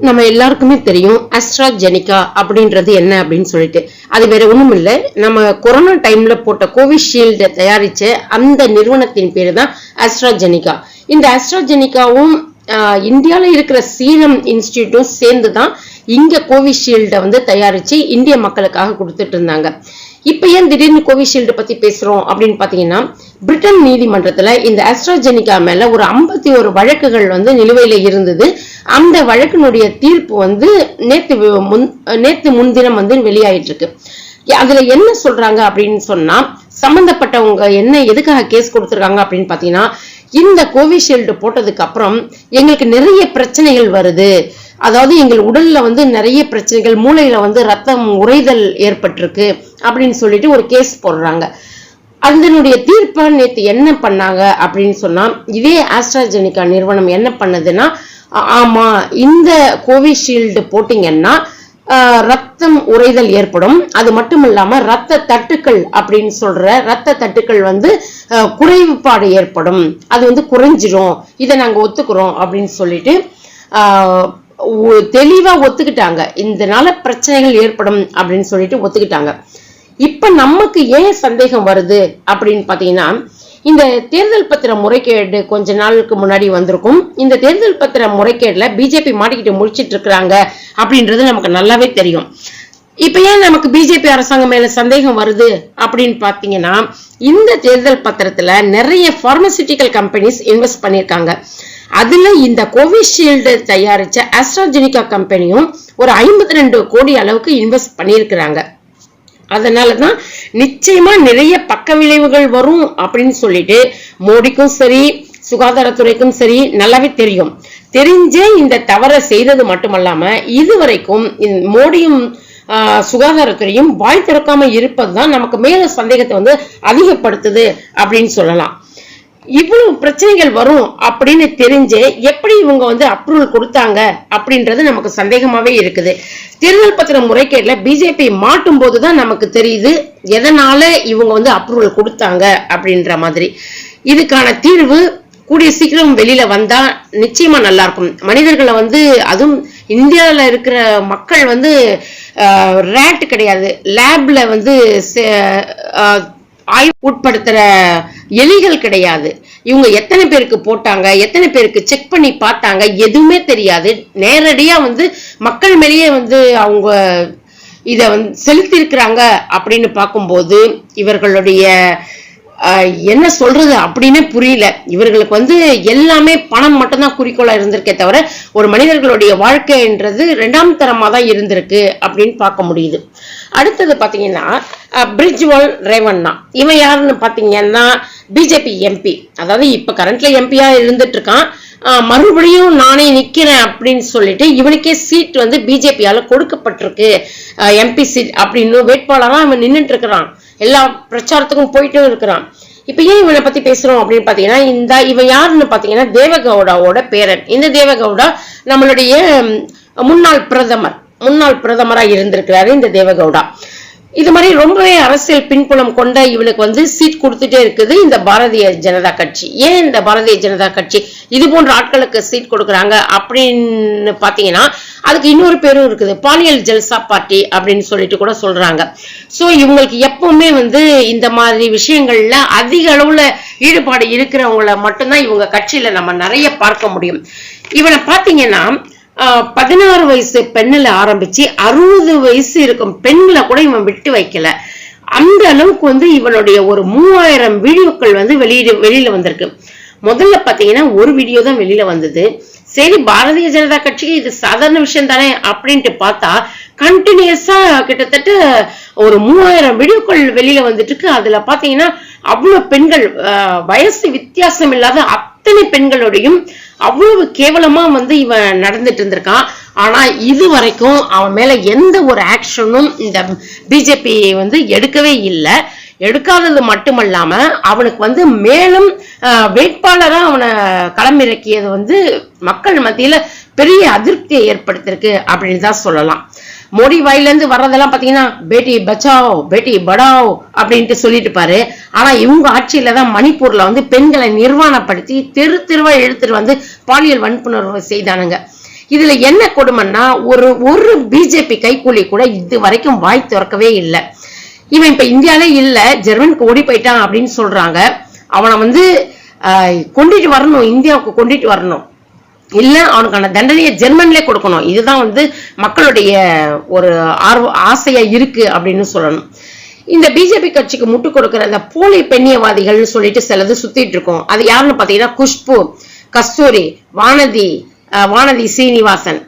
நம்ம எல்லாருக்குமே தெரியும் அஸ்ட்ராஜெனிகா அப்படின்றது என்ன அப்படின்னு சொல்லிட்டு. அது வேற ஒண்ணும் இல்ல. நம்ம கொரோனா டைம்ல போட்ட கோவிஷீல்டு தயாரிச்ச அந்த நிறுவனத்தின் பேர் தான் அஸ்ட்ராஜெனிகா. இந்த அஸ்ட்ராஜெனிகாவும் இந்தியாவில் இருக்கிற சீரம் இன்ஸ்டியூட்டும் சேர்ந்து தான் இங்க கோவிஷீல்டை வந்து தயாரிச்சு இந்திய மக்களுக்காக கொடுத்துட்டு இருந்தாங்க. இப்ப ஏன் திடீர்னு கோவிஷீல்டு பத்தி பேசுறோம் அப்படின்னு பாத்தீங்கன்னா பிரிட்டன் நீதிமன்றத்துல இந்த அஸ்ட்ராஜெனிகா மேல ஒரு ஐம்பத்தி ஒரு வழக்குகள் வந்து நிலுவையில இருந்தது. அந்த வழக்கினுடைய தீர்ப்பு வந்து நேத்து முன் நேத்து முன்தினம் வந்து வெளியாயிட்டு இருக்கு அதுல என்ன சொல்றாங்க அப்படின்னு சொன்னா சம்பந்தப்பட்டவங்க என்ன எதுக்காக கேஸ் கொடுத்துருக்காங்க அப்படின்னு பாத்தீங்கன்னா இந்த கோவிஷீல்டு போட்டதுக்கு அப்புறம் எங்களுக்கு நிறைய பிரச்சனைகள் வருது. அதாவது எங்கள் உடல்ல வந்து நிறைய பிரச்சனைகள் மூளையில வந்து ரத்தம் உறைதல் ஏற்பட்டிருக்கு. அப்படின்னு சொல்லிட்டு ஒரு கேஸ் போடுறாங்க. அதனுடைய தீர்ப்பை நேற்று என்ன பண்ணாங்க அப்படின்னு சொன்னா இதே ஆஸ்ட்ராஜெனிகா நிறுவனம் என்ன பண்ணுதுன்னா ஆமா இந்த கோவிஷீல்டு போட்டீங்கன்னா ஆஹ், ரத்தம் உறைதல் ஏற்படும். அது மட்டும் இல்லாம ரத்த தட்டுக்கள் அப்படின்னு சொல்ற ரத்த தட்டுக்கள் வந்து ஆஹ், குறைவுபாடு ஏற்படும். அது வந்து குறைஞ்சிரும். இதை நாங்க ஒத்துக்கிறோம் அப்படின்னு சொல்லிட்டு ஆஹ், ஒ- தெளிவா ஒத்துக்கிட்டாங்க. இதனால பிரச்சனைகள் ஏற்படும் அப்படின்னு சொல்லிட்டு ஒத்துக்கிட்டாங்க. இப்ப நமக்கு ஏன் சந்தேகம் வருது அப்படின்னு பாத்தீங்கன்னா இந்த தேர்தல் பத்திர முறைகேடு கொஞ்ச நாளுக்கு முன்னாடி வந்திருக்கும். இந்த தேர்தல் பத்திர முறைகேடுல பிஜேபி மாட்டிக்கிட்டு முடிச்சிட்டு இருக்கிறாங்க அப்படின்றது நமக்கு நல்லாவே தெரியும். இப்ப ஏன் நமக்கு பிஜேபி அரசாங்கம் மேல சந்தேகம் வருது அப்படின்னு பாத்தீங்கன்னா இந்த தேர்தல் பத்திரத்துல நிறைய பார்மசிட்டிக்கல் கம்பெனிஸ் இன்வெஸ்ட் பண்ணிருக்காங்க அதுல இந்த கோவிஷீல்டு தயாரிச்ச ஆஸ்ட்ராஜெனிகா கம்பெனியும் ஒரு ஐம்பத்தி ரெண்டு கோடி அளவுக்கு இன்வெஸ்ட் பண்ணியிருக்கிறாங்க. அதனாலதான் நிச்சயமா நிறைய பக்க விளைவுகள் வரும் அப்படின்னு சொல்லிட்டு மோடிக்கும் சரி சுகாதாரத்துறைக்கும் சரி நல்லாவே தெரியும். தெரிஞ்சே இந்த தவறை செய்தது மட்டுமல்லாம இதுவரைக்கும் மோடியும் ஆஹ், சுகாதாரத்துறையும் வாய் திறக்காம இருப்பதுதான் நமக்கு மேல சந்தேகத்தை வந்து அதிகப்படுத்துது அப்படின்னு சொல்லலாம். இவ்வளவு பிரச்சனைகள் வரும் அப்படின்னு தெரிஞ்சு எப்படி இவங்க வந்து அப்ரூவல் கொடுத்தாங்க அப்படின்றது நமக்கு சந்தேகமாவே இருக்குது. தேர்தல் பத்திர முறைகேடுல பிஜேபி மாட்டும் போதுதான் நமக்கு தெரியுது எதனால இவங்க வந்து அப்ரூவல் கொடுத்தாங்க அப்படின்ற மாதிரி. இதுக்கான தீர்வு கூடிய சீக்கிரம் வெளியில வந்தா நிச்சயமா நல்லா இருக்கும். மனிதர்களை வந்து அதுவும் இந்தியால இருக்கிற மக்கள் வந்து ரேட் கிடையாது. லேப்ல வந்து ஆஹ், ஆய்வு உட்படுத்துற எலிகள் கிடையாது. இவங்க எத்தனை பேருக்கு போட்டாங்க எத்தனை பேருக்கு செக் பண்ணி பார்த்தாங்க எதுவுமே தெரியாது. நேரடியா வந்து மக்கள் மேலேயே வந்து அவங்க இத வந்து செலுத்தியிருக்கிறாங்க அப்படின்னு பார்க்கும்போது இவர்களுடைய என்ன சொல்றது அப்படின்னே புரியல. இவர்களுக்கு வந்து எல்லாமே பணம் மட்டும்தான் குறிக்கோளா இருந்திருக்கே தவிர ஒரு மனிதர்களுடைய வாழ்க்கைன்றது ரெண்டாம் தரமா தான் இருந்திருக்கு அப்படின்னு பார்க்க முடியுது. அடுத்தது பாத்தீங்கன்னா பிரிட்ஜ்வால் ரேவண்ணா. இவன் யாருன்னு பாத்தீங்கன்னா பிஜேபி எம்பி. அதாவது இப்ப கரண்ட்ல எம்பியா இருந்துட்டு இருக்கான் மறுபடியும் நானே நிக்கிறேன் அப்படின்னு சொல்லிட்டு இவனுக்கே சீட் வந்து பிஜேபியால கொடுக்கப்பட்டிருக்கு. எம்பி சீட் அப்படின்னு வேட்பாளராக இவன் நின்னுட்டு இருக்கிறான் எல்லா பிரச்சாரத்துக்கும் போயிட்டும் இருக்கிறான். இப்ப ஏன் இவனை பத்தி பேசுறோம் அப்படின்னு பாத்தீங்கன்னா இந்த இவன் யாருன்னு பாத்தீங்கன்னா தேவகவுடாவோட பேரன். இந்த தேவகவுடா நம்மளுடைய முன்னாள் பிரதமர். முன்னாள் பிரதமரா இருந்திருக்கிறாரு இந்த தேவகவுடா. இது மாதிரி ரொம்பவே அரசியல் பின்புலம் கொண்ட இவனுக்கு வந்து சீட் கொடுத்துட்டே இருக்குது இந்த பாரதிய ஜனதா கட்சி. ஏன் இந்த பாரதிய ஜனதா கட்சி? இது போன்ற ஆட்களுக்கு சீட் கொடுக்குறாங்க அப்படின்னு பாத்தீங்கன்னா அதுக்கு இன்னொரு பேரும் இருக்குது. பாலியல் ஜல்சா பார்ட்டி அப்படின்னு சொல்லிட்டு கூட சொல்றாங்க. சோ இவங்களுக்கு எப்பவுமே வந்து இந்த மாதிரி விஷயங்கள்ல அதிக அளவுல ஈடுபாடு இருக்கிறவங்கள மட்டும்தான் இவங்க கட்சியில நம்ம நிறைய பார்க்க முடியும். இவனை பாத்தீங்கன்னா ஆஹ் பதினாறு வயசு பெண்ணுல ஆரம்பிச்சு அறுபது வயசு இருக்கும் பெண்களை கூட இவன் விட்டு வைக்கல. அந்த அளவுக்கு வந்து இவனுடைய ஒரு மூவாயிரம் வீடியோக்கள் வந்து வெளியிட வெளியில வந்திருக்கு. முதல்ல பாத்தீங்கன்னா ஒரு வீடியோ தான் வெளியில வந்தது. சரி பாரதிய ஜனதா கட்சிக்கு இது சாதாரண விஷயம் தானே அப்படின்ட்டு பார்த்தா கண்டினியூஸா கிட்டத்தட்ட ஒரு மூவாயிரம் வீடியோக்கள் வெளியில வந்துட்டு இருக்கு அதுல பாத்தீங்கன்னா அவ்வளவு பெண்கள் வயசு வித்தியாசம் இல்லாத அத்தனை பெண்களோடையும் அவ்வளவு கேவலமா வந்து இவன் நடந்துட்டு இருந்திருக்கான். ஆனா இது வரைக்கும் அவன் மேல எந்த ஒரு ஆக்ஷனும் இந்த பிஜேபி வந்து எடுக்கவே இல்லை. எடுக்காதது மட்டுமல்லாம அவனுக்கு வந்து மேலும் வேட்பாளராக அவனை களமிறக்கியது வந்து மக்கள் மத்தியில பெரிய அதிருப்தியை ஏற்படுத்திருக்கு அப்படின்னு தான் சொல்லலாம். மோடி வாயிலேருந்து வர்றதெல்லாம் பாத்தீங்கன்னா பேட்டி பச்சாவோ பேட்டி படாவோ அப்படின்ட்டு சொல்லிட்டு பாரு ஆனா இவங்க ஆட்சியில தான் மணிப்பூர்ல வந்து பெண்களை நிர்வாணப்படுத்தி தெரு தெருவா எழுத்துட்டு வந்து பாலியல் வன்புணர்வு செய்தானுங்க. இதுல என்ன கொடுமைன்னா ஒரு ஒரு பிஜேபி கைக்கூலி கூட இது வரைக்கும் வாய் திறக்கவே இல்லை. இவன் இப்ப இந்தியாலே இல்ல ஜெர்மனுக்கு ஓடி போயிட்டான் அப்படின்னு சொல்றாங்க. அவனை வந்து கொண்டுட்டு வரணும் இந்தியாவுக்கு கொண்டுட்டு வரணும். இல்ல அவனுக்கான தண்டனையை ஜெர்மன்ல கொடுக்கணும். இதுதான் வந்து மக்களுடைய ஒரு ஆர்வ ஆசையா இருக்கு அப்படின்னு சொல்லணும். இந்த பிஜேபி கட்சிக்கு முட்டு கொடுக்கிற அந்த போலி பெண்ணியவாதிகள்னு சொல்லிட்டு சிலது சுத்திட்டு இருக்கோம். அது யாருன்னு பாத்தீங்கன்னா குஷ்பு கஸ்தூரி வானதி வானதி சீனிவாசன்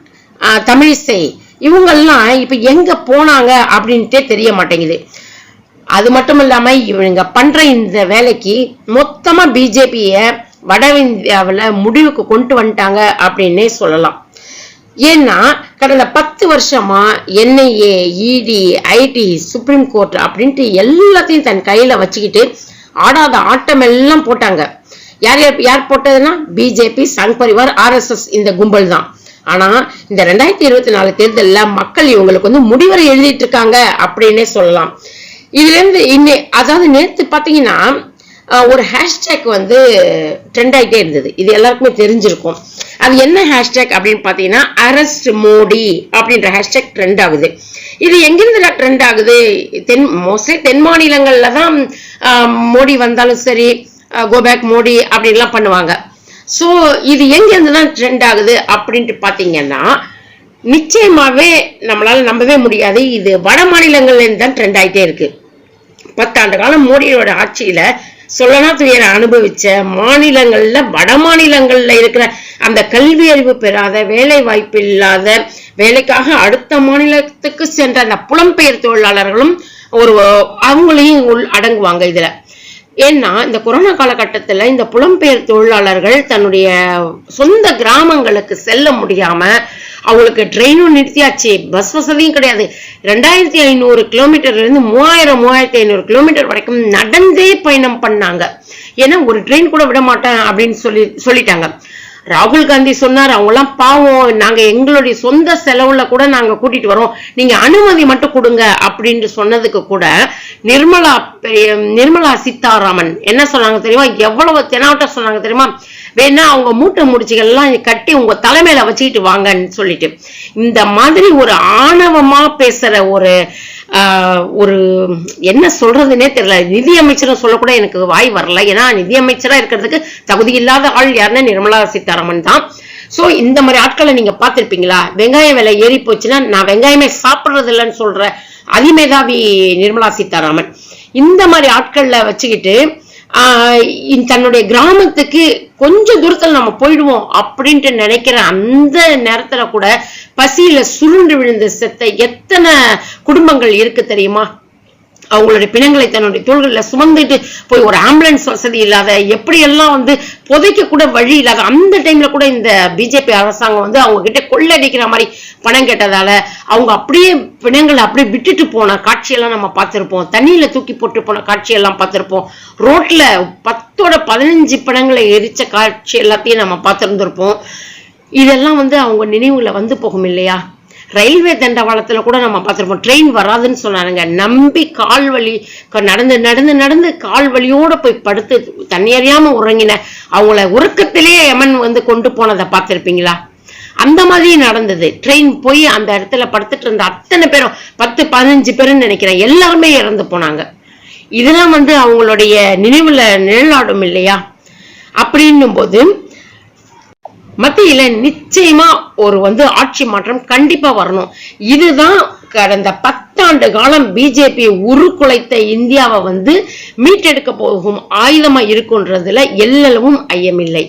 தமிழிசை. இவங்கெல்லாம் இப்ப எங்க போனாங்க அப்படின்ட்டே தெரிய மாட்டேங்குது. அது மட்டும் இல்லாம இவங்க பண்ற இந்த வேலைக்கு மொத்தமா பிஜேபிய வட இந்தியாவுல முடிவுக்கு கொண்டு வந்துட்டாங்க அப்படின்னே சொல்லலாம். ஏன்னா கடந்த பத்து வருஷமா என்ஐஏ இடி ஐடி சுப்ரீம் கோர்ட் அப்படின்ட்டு எல்லாத்தையும் தன் கையில வச்சுக்கிட்டு ஆடாத ஆட்டம் எல்லாம் போட்டாங்க. யார் யார் யார் போட்டதுன்னா பிஜேபி சங் பரிவார் ஆர்எஸ்எஸ் இந்த கும்பல் தான். ஆனா இந்த ரெண்டாயிரத்தி இருபத்தி நாலு தேர்தலில் மக்கள் இவங்களுக்கு வந்து முடிவரை எழுதிட்டு இருக்காங்க அப்படின்னே சொல்லலாம். இதுல இருந்து இன்னே அதாவது நேத்து பாத்தீங்கன்னா ஒரு ஹேஷ்டேக் வந்து ட்ரெண்ட் ஆகிட்டே இருந்தது. இது எல்லாருக்குமே தெரிஞ்சிருக்கும். அது என்ன ஹேஷ்டேக் அப்படின்னு பாத்தீங்கன்னா அரெஸ்ட் மோடி அப்படின்ற ஹேஷ்டேக் ட்ரெண்ட் ஆகுது. இது எங்கிருந்து ட்ரெண்ட் ஆகுது? தென் மோஸ்ட்லி தென் மாநிலங்கள்ல தான் மோடி வந்தாலும் சரி கோபேக் மோடி அப்படின்லாம் பண்ணுவாங்க. ஸோ இது எங்கிருந்து தான் ட்ரெண்ட் ஆகுது அப்படின்ட்டு பார்த்தீங்கன்னா நிச்சயமாவே நம்மளால நம்பவே முடியாது. இது வட மாநிலங்கள்லேருந்து தான் ட்ரெண்ட் ஆகிட்டே இருக்குது பத்தாண்டு காலம் மோடியோட ஆட்சியில சொல்லனா துயர அனுபவிச்ச மாநிலங்கள்ல வட மாநிலங்கள்ல இருக்கிற அந்த கல்வி அறிவு பெறாத வேலை வாய்ப்பு இல்லாத வேலைக்காக அடுத்த மாநிலத்துக்கு சென்ற அந்த புலம்பெயர் தொழிலாளர்களும் ஒரு அவங்களையும் உள் அடங்குவாங்க இதுல. ஏன்னா இந்த கொரோனா காலகட்டத்துல இந்த புலம்பெயர் தொழிலாளர்கள் தன்னுடைய சொந்த கிராமங்களுக்கு செல்ல முடியாம அவங்களுக்கு ட்ரெயினும் நிறுத்தியாச்சு. பஸ் வசதியும் கிடையாது. ரெண்டாயிரத்தி ஐநூறு கிலோமீட்டர்ல இருந்து மூவாயிரம் மூவாயிரத்தி ஐநூறு கிலோமீட்டர் வரைக்கும் நடந்தே பயணம் பண்ணாங்க. ஏன்னா ஒரு ட்ரெயின் கூட விட மாட்டேன் அப்படின்னு சொல்லி சொல்லிட்டாங்க. ராகுல் காந்தி சொன்னார் அவங்கெல்லாம் பாவம். நாங்க எங்களுடைய சொந்த செலவுல கூட நாங்க கூட்டிட்டு வரோம். நீங்க அனுமதி மட்டும் கொடுங்க. அப்படின்னு சொன்னதுக்கு கூட நிர்மலா நிர்மலா சீதாராமன் என்ன சொன்னாங்க தெரியுமா? எவ்வளவு தெனாவட்ட சொன்னாங்க தெரியுமா? வேணா அவங்க மூட்டை முடிச்சுகள்லாம் கட்டி உங்க தலைமையில வச்சுக்கிட்டு வாங்கன்னு சொல்லிட்டு. இந்த மாதிரி ஒரு ஆணவமா பேசுற ஒரு ஒரு என்ன சொல்றதுன்னே தெரியல. நிதியமைச்சரும் சொல்லக்கூட எனக்கு வாய் வரல. ஏன்னா நிதியமைச்சரா இருக்கிறதுக்கு தகுதி இல்லாத ஆள் யாருன்னா நிர்மலா சீதாராமன் தான். சோ இந்த மாதிரி ஆட்களை நீங்க பார்த்துருப்பீங்களா? வெங்காய விலை ஏறி போச்சுன்னா நான் வெங்காயமே சாப்பிடுறது இல்லைன்னு சொல்ற அதிமேதாவி நிர்மலா சீதாராமன். இந்த மாதிரி ஆட்கள்ல வச்சுக்கிட்டு தன்னுடைய கிராமத்துக்கு கொஞ்ச தூரத்துல நம்ம போயிடுவோம் அப்படின்ட்டு நினைக்கிற அந்த நேரத்துல கூட பசியில சுருண்டு விழுந்த செத்த எத்தனை குடும்பங்கள் இருக்கு தெரியுமா? அவங்களுடைய பிணங்களை தன்னுடைய தோள்களில் சுமந்துட்டு போய் ஒரு ஆம்புலன்ஸ் வசதி இல்லாத எப்படியெல்லாம் வந்து புதைக்க கூட வழி இல்லாத அந்த டைம்ல கூட இந்த பிஜேபி அரசாங்கம் வந்து அவங்க கிட்ட கொள்ளடிக்கிற மாதிரி பணம் கேட்டதால அவங்க அப்படியே பிணங்களை அப்படியே விட்டுட்டு போன காட்சியெல்லாம் நம்ம பார்த்திருப்போம். தண்ணியில தூக்கி போட்டு போன காட்சியெல்லாம் பார்த்திருப்போம். ரோட்ல பத்தோட பதினஞ்சு பிணங்களை எரிச்ச காட்சி எல்லாத்தையும் நம்ம பார்த்திருந்திருப்போம். இதெல்லாம் வந்து அவங்க நினைவுல வந்து போகும் இல்லையா? ரயில்வே தண்டவாளத்துல கூட நம்ம பார்த்திருப்போம். ட்ரெயின் வராதுன்னு சொன்னாருங்க நம்பி கால் வலி நடந்து நடந்து நடந்து கால் வலியோட போய் படுத்து தண்ணி அறியாம உறங்கின. அவங்கள உறக்கத்திலேயே எமன் வந்து கொண்டு போனதை பார்த்திருப்பீங்களா? அந்த மாதிரி நடந்தது. ட்ரெயின் போய் அந்த இடத்துல படுத்துட்டு இருந்த அத்தனை பேரும் பத்து பதினஞ்சு பேருன்னு நினைக்கிறேன் எல்லாருமே இறந்து போனாங்க. இதெல்லாம் வந்து அவங்களுடைய நினைவுல நிழலாடும் இல்லையா? அப்படின்னும் போது மத்தியில நிச்சயமா ஒரு வந்து ஆட்சி மாற்றம் கண்டிப்பா வரணும். இதுதான் கடந்த பத்தாண்டு காலம் பிஜேபி உருக்குலைத்த இந்தியாவை வந்து மீட்டெடுக்க போகும் ஆயுதமா இருக்குன்றதுல எல்லவும் ஐயமில்லை.